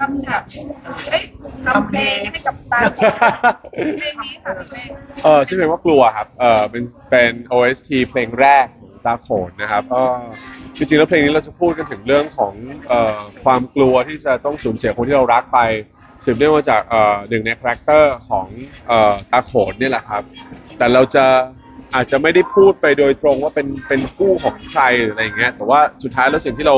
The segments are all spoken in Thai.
ทำแบบเอ้ยทำเพลงให้กับตาเพลงนี้ค่ะเพลงเออชื่อเพลงว่ากลัวครับ เออเป็นเป็น OST เพลงแรกของตาโขนนะครับก็จริงๆแล้วเพลงนี้เราจะพูดกันถึงเรื่องของเอ่อความกลัวที่จะต้องสูญเสียคนที่เรารักไปสืบเนื่องมาจากเอ่อหนึ่งในคาแรคเตอร์ของเอ่อตาโขนนี่แหละครับ แต่เราจะอาจจะไม่ได้พูดไปโดยตรงว่าเป็นเป็นคู่ของใครหรืออะไรอย่างเงี้ยแต่ว่าสุดท้ายแล้วสิ่งที่เรา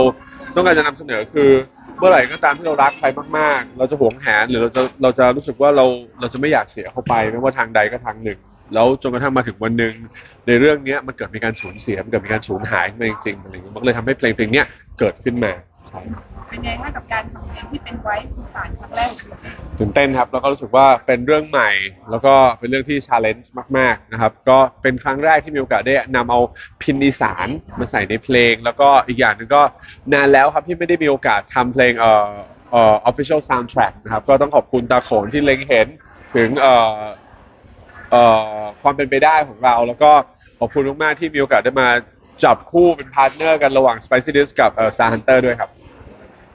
ต้องการจะนำเสนอคือ เมื่อไหร่ก็ตามที่เรารักใครมากๆ เราจะหวงแหนหรือเราจะเราจะรู้สึกว่าเราเราจะไม่อยากเสียเขาไป ไม่ว่าทางใดก็ทางหนึ่ง แล้วจนกระทั่งมาถึงวันหนึ่งในเรื่องเนี้ยมันเกิดมีการสูญเสียมันเกิดมีการสูญหายขึ้นมาจริงๆอะไรอย่างเงี้ยมันก็เลยทำให้เพลงเพลงเนี้ยเกิดขึ้นมาใช่ครับ เป็นไงบ้างกับการทำเพลงที่เป็นไว้สื่อสารครั้งแรกของตัวเองตื่นเต้นครับแล้วก็รู้สึกว่าเป็นเรื่องใหม่ แล้วก็เป็นเรื่องที่ชาเลนจ์มากๆนะครับก็เป็นครั้งแรกที่มีโอกาสได้นำเอาพินอีสานมาใส่ในเพลง แล้วก็อีกอย่างหนึ่งก็นานแล้วครับที่ไม่ได้มีโอกาสทำเพลงเอ่อเอ่อ official soundtrack นะครับก็ต้องขอบคุณตาโขนที่เล็งเห็นถึงเอ่อเอ่อความเป็นไปได้ของเรา แล้วก็ขอบคุณมากๆที่มีโอกาสได้มาจับคู่เป็นพาร์ทเนอร์กันระหว่าง Spicy d i s กับเอ่อ Star Hunter ด้วยครับ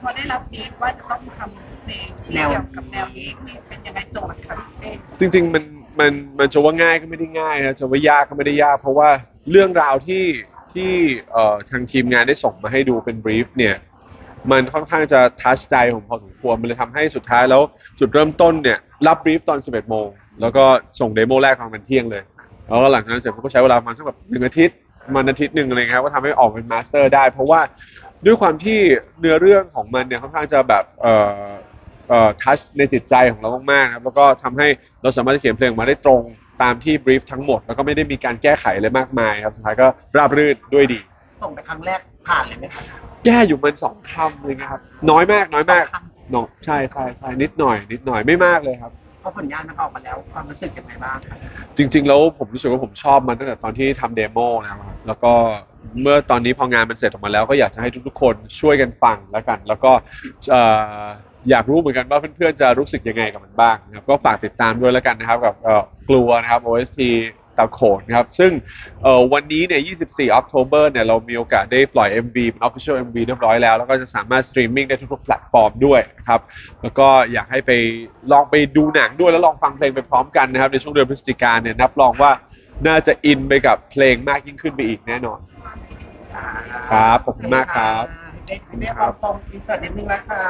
พอได้รับบีทว่าจะต้องทำเพลงเกี่ยวกับแนวนี้นี่เป็นยังไงโจทย์ค่ะพี่เป้จริง ๆ มันมันมันจะว่าง่ายก็ไม่ได้ง่ายนะจะว่ายากก็ไม่ได้ยาก เพราะว่าเรื่องราวที่ที่เอ่อทางทีมงานได้ส่งมาให้ดูเป็นบรีฟเนี่ยมันค่อนข้างจะทัชใจผมพอสมควร มันเลยทำให้สุดท้ายแล้วจุดเริ่มต้นเนี่ยรับบรีฟตอน 11 โมง แล้วก็ส่งเดโมแรกตอนมันเที่ยงเลย แล้วก็หลังจากนั้นเสร็จผมก็ใช้เวลาประมาณสักแบบหนึ่งอาทิตย์ประมันอาทิตย์หนึ่งอะไรเงี้ยก็ทำให้ออกเป็นมาสเตอร์ได้ เพราะว่า ด้วยความที่เนื้อเรื่องของมันเนี่ยค่อนข้างจะแบบเอ่อเอ่อทัชในจิตใจของเรามากๆนะครับแล้วก็ทำให้เราสามารถจะเขียนเพลงออกมาได้ตรงตามที่บรีฟทั้งหมด แล้วก็ไม่ได้มีการแก้ไขอะไรมากมายครับสุดท้ายก็ราบรื่นด้วยดี ส่งไปครั้งแรกผ่านเลยไหมคะแก้อยู่มันสองคำเลยนะครับ น้อยมากน้อยมากสองคน้อยใช่ใช่ใช่นิดหน่อย นิดหน่อยไม่มากเลยครับเพ ราะผลงานมันออกมาแล้วความรู้สึกยังไงบ้างคะจริง ๆ แล้วผมรู้สึกว่าผมชอบมันตั้งแต่ตอนที่ทำเดโมแล้วครับแล้วก็เมื่อตอนนี้พองานมันเสร็จออกมาแล้วก็อยากจะให้ทุกๆ คนช่วยกันฟังแล้วกัน แล้วก็เอ่ออยากรู้เหมือนกันว่าเพื่อนๆจะรู้สึกยังไงกับมันบ้างนะครับก็ฝากติดตามด้วยแล้วกันนะครับกับเอ่อกลัวนะครับ OST ตาโขนครับ ซึ่งวันนี้เนี่ย 24 October เนี่ยเรามีโอกาสได้ปล่อย MV เป็น Official MV เรียบร้อยแล้ว แล้วก็จะสามารถสตรีมมิ่งได้ทุกๆแพลตฟอร์มด้วยครับ แล้วก็อยากให้ไปลองไปดูหนังด้วยแล้วลองฟังเพลงไปพร้อมกันนะครับ ในช่วงเดือนพฤศจิกายนเนี่ยนับรองว่าน่าจะอินไปกับเพลงมากยิ่งขึ้นไปอีกแน่นอน ครับขอบคุณมากครับเด็กเรียกว่าตรงอินเสิร์ตนิดนึงนะคะ